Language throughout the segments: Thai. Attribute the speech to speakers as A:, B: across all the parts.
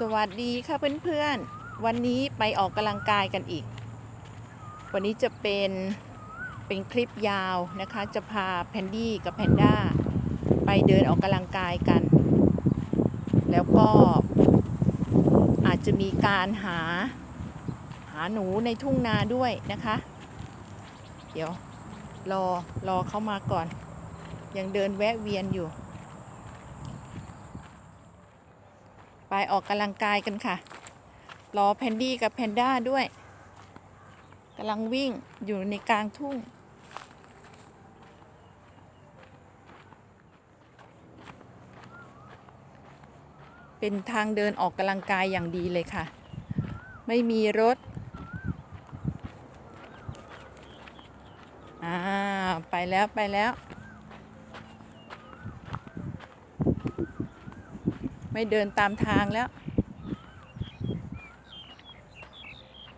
A: สวัสดีค่ะเพื่อนๆ วันนี้ไปออกกำลังกายกันอีก วันนี้จะเป็นเป็นคลิปยาวนะคะ จะพาแพนดี้กับแพนด้าไปเดินออกกำลังกายกัน แล้วก็อาจจะมีการหาหาหนูในทุ่งนาด้วยนะคะ เดี๋ยวรอรอเขามาก่อน ยังเดินแวะเวียนอยู่ ไปออกกำลังกายกันค่ะ รอแพนดี้กับแพนด้าด้วยกำลังวิ่งอยู่ในกลางทุ่ง เป็นทางเดินออกกำลังกายอย่างดีเลยค่ะ ไม่มีรถอ่าไปแล้วไปแล้ว ไม่เดินตามทางแล้ว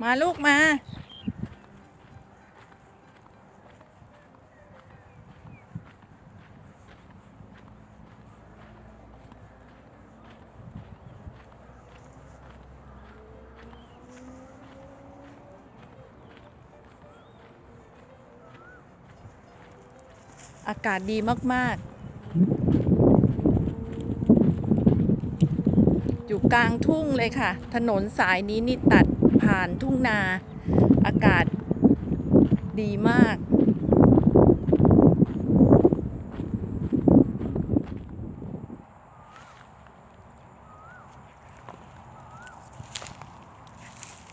A: มาลูกมาอากาศดีมาก ๆ อยู่กลางทุ่งเลยค่ะ ถนนสายนี้นี่ตัดผ่านทุ่งนา อากาศดีมาก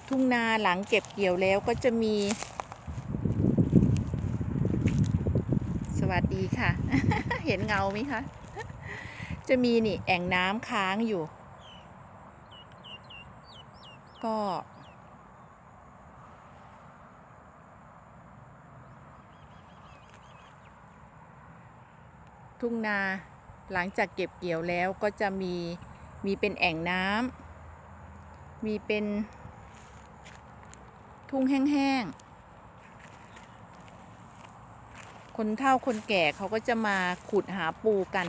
A: ทุ่งนาหลังเก็บเกี่ยวแล้วก็จะมี สวัสดีค่ะ เห็นเงาไหมคะ จะมีนี่แอ่งน้ำค้างอยู่ ก็ทุ่งนาหลังจากเก็บเกี่ยวแล้วก็จะมีมีเป็นแอ่งน้ำมีเป็นทุ่งแห้งๆ คนเฒ่าคนแก่เขาก็จะมาขุดหาปูกัน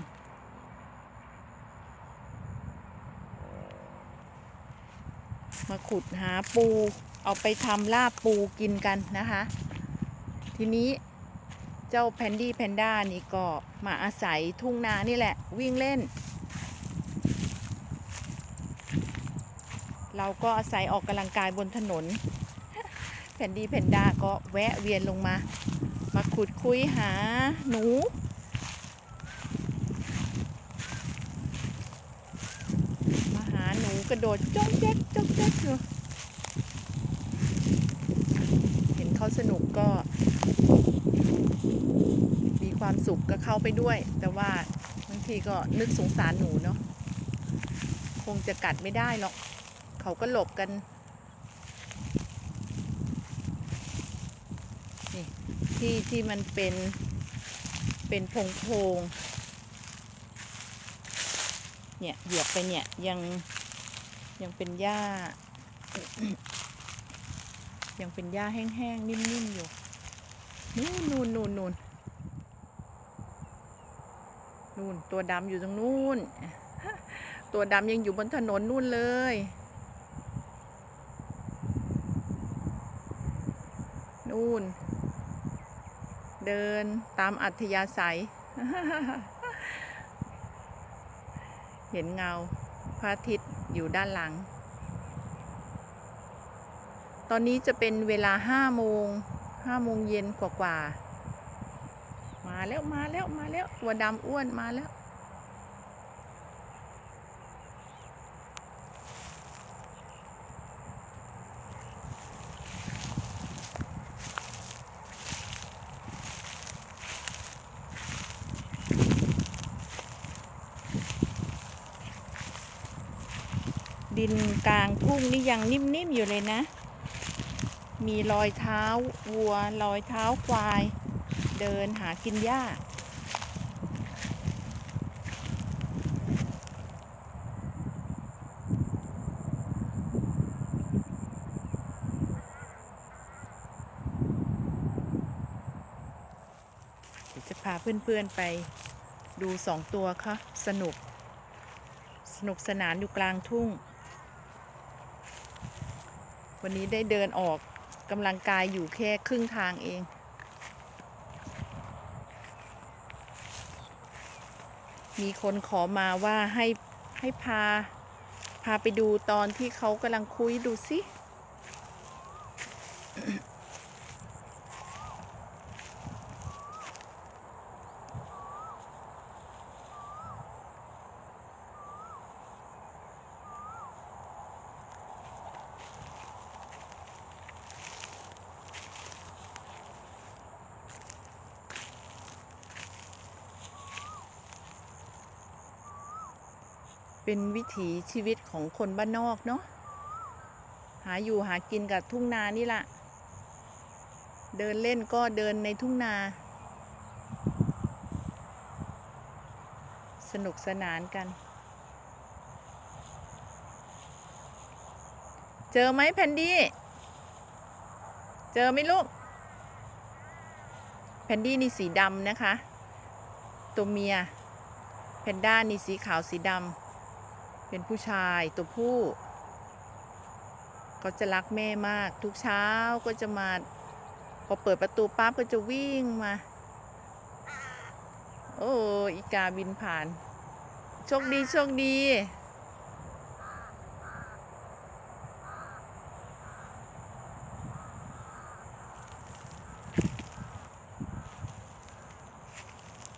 A: มาขุดหาปู เอาไปทำลาบปูกินกันนะคะ ทีนี้เจ้าแพนดี้แพนด้านี่ก็มาอาศัยทุ่งนานี่แหละ วิ่งเล่น เราก็อาศัยออกกำลังกายบนถนน แพนดี้แพนด้าก็แวะเวียนลงมา มาขุดคุยหาหนู มาหาหนูก ระโดดจ้องแจ๊กจ้องแจ๊กอยู่เห็นเขาสนุกก็ มีความสุขก็เข้าไปด้วย แต่ว่าบางทีก็นึกสงสารหนูเนาะคงจะกัดไม่ได้หรอกเขาก็หลบกันนี่ที่ที่มันเป็นเป็นพงโพงเนี่ยเหยียบไปเนี่ยยัง ยังเป็นหญ้า ยังเป็นหญ้าแห้งๆ นิ่มๆ อยู่ นู่นนู่นนู่นนู่นนู่นตัวดำอยู่ตรงนู่น ตัวดำยังอยู่บนถนนนู่นเลยนู่น เดินตามอัธยาศัย เห็นเงาพระอาทิตย์ อยู่ด้านหลัง ตอนนี้จะเป็นเวลาห้าโมงห้าโมงเย็นกว่าๆ มาแล้วมาแล้วมาแล้วตัวดำอ้วนมาแล้ว ดินกลางทุ่งนี่ยังนิ่มๆอยู่เลยนะ มีรอยเท้าวัวรอยเท้าควาย เดินหากินหญ้าจะพาเพื่อนๆไปดูสองตัวค่ะสนุก สนุกสนานอยู่กลางทุ่ง วันนี้ได้เดินออกกำลังกายอยู่แค่ครึ่งทางเอง มีคนขอมาว่าให้ให้พา พาไปดูตอนที่เขากำลังคุยดูสิ เป็นวิถีชีวิตของคนบ้านนอกเนาะหาอยู่หากินกับทุ่งนานี่ละเดินเล่นก็เดินในทุ่งนา สนุกสนานกัน เจอไหมแพนดี้ เจอไหมลูก แพนดี้นี่สีดำนะคะ ตัวเมีย แพนด้านี่สีขาวสีดำ เป็นผู้ชายตัวผู้เขาจะรักแม่มาก ทุกเช้าก็จะมา พอเปิดประตูปั๊บก็จะวิ่งมา โอ้อีกาบินผ่าน โชคดี โชคดี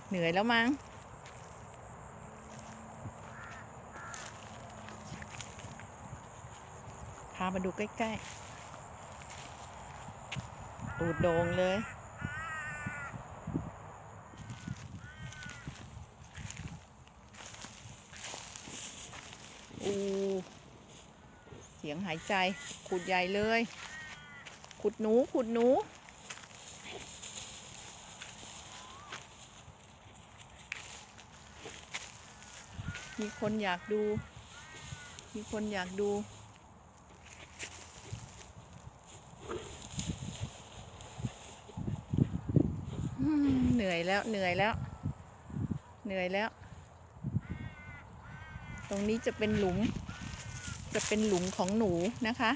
A: เหนื่อยแล้วมั้งามาดูใกล้ๆ ตูดโด่งเลย อูเสียงหายใจ ขุดใหญ่เลย ขุดหนู ขุดหนูมีคนอยากดู มีคนอยากดู เหนื่อยแล้วเหนื่อยแล้ว เหนื่อยแล้ว ตรงนี้จะเป็นหลุม จะเป็นหลุมของหนูนะคะ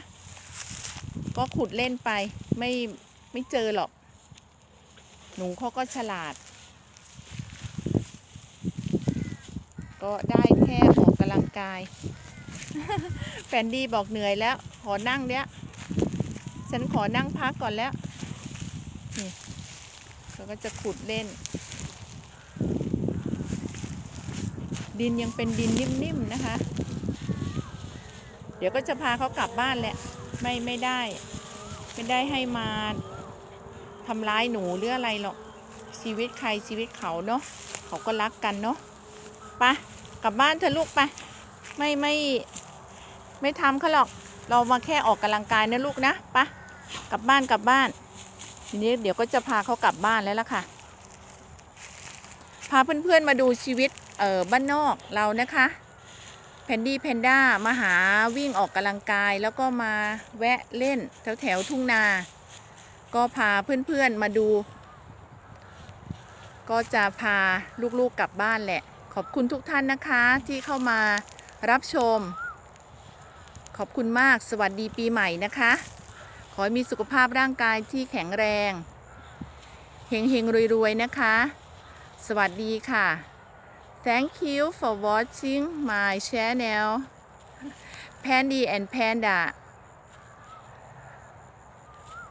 A: ก็ขุดเล่นไปไม่ไม่เจอหรอก หนูเขาก็ฉลาด ก็ได้แค่ออกกำลังกายแฟนดี้บอกเหนื่อยแล้ว ขอนั่งเนี้ยฉันขอนั่งพักก่อนแล้วนี่ แล้วก็จะขุดเล่น ดินยังเป็นดินนิ่มๆนะคะ เดี๋ยวก็จะพาเขากลับบ้านแหละ ไม่ไม่ได้ ไม่ได้ให้มาทำร้ายหนูหรืออะไรหรอก ชีวิตใครชีวิตเขาเนาะเขาก็รักกันเนาะไปะกลับบ้านเถอลูกไปไม่ไม่ไม่ทำเขาหรอก เรามาแค่ออกกำลังกายนะลูกนะไปะกลับบ้านกลับบ้าน ทีนี้เดี๋ยวก็จะพาเขากลับบ้านแล้วล่ะค่ะ พาเพื่อนๆมาดูชีวิตเออบ้านนอกเรานะคะแพนดี้แพนด้ามาหาวิ่งออกกำลังกาย แล้วก็มาแวะเล่นแถวแถวๆทุ่งนา ก็พาเพื่อนๆมาดู ก็จะพาลูกๆกลับบ้านแหละ ขอบคุณทุกท่านนะคะที่เข้ามารับชม ขอบคุณมากสวัสดีปีใหม่นะคะ ให้มีสุขภาพร่างกายที่แข็งแรงเฮงเฮงรวยๆ นะคะ สวัสดีค่ะ Thank you for watching my channel Pandy and Panda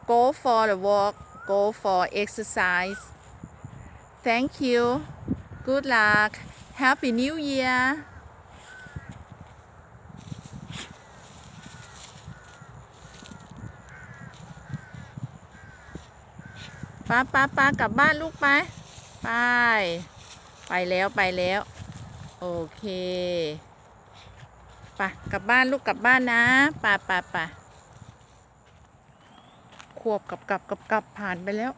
A: Go for the walk Go for exercise Thank you Good luck Happy New Year ป้าป้าป้ากลับบ้านลูกไป ไป ไปแล้วไปแล้ว โอเคป่ะกลับบ้านลูกกลับบ้านนะป่าป่าป่าขวบกับกับกับกับผ่านไปแล้ว